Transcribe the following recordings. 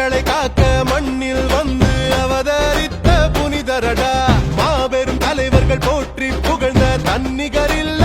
மக்களை காக்க மண்ணில் வந்து அவதரித்த புனிதரடா மாபெரும் தலைவர்கள் போற்றி புகழ்ந்த தன்னிகரில்ல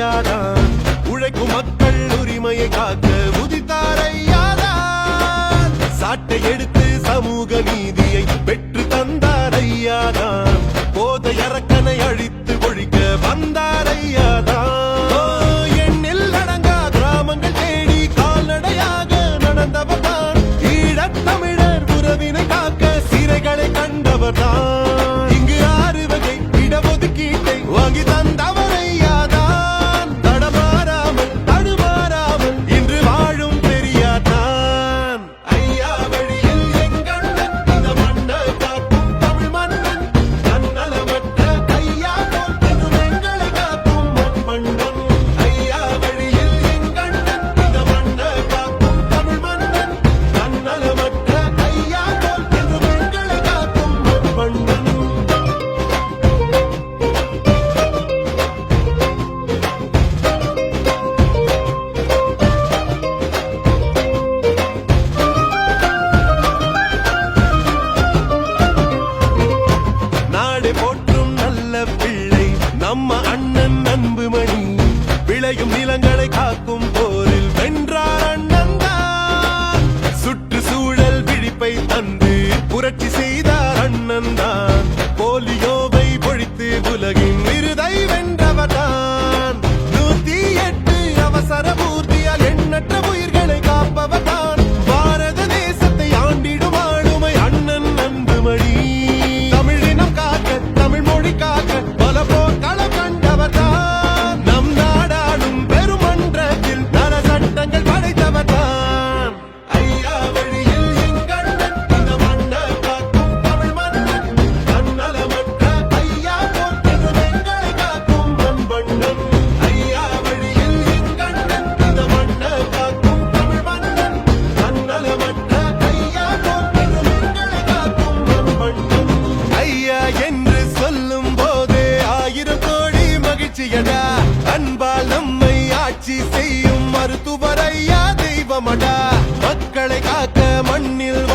ஐயாதான் உழைக்கும் மக்கள் உரிமையை காக்க உதித்தார் ஐயாதான். சாட்டை எடுத்து சமூக நீதி ஆட்சி செய்யும் மருத்துவரையா தெய்வமடா. மக்களை காக்க மண்ணில்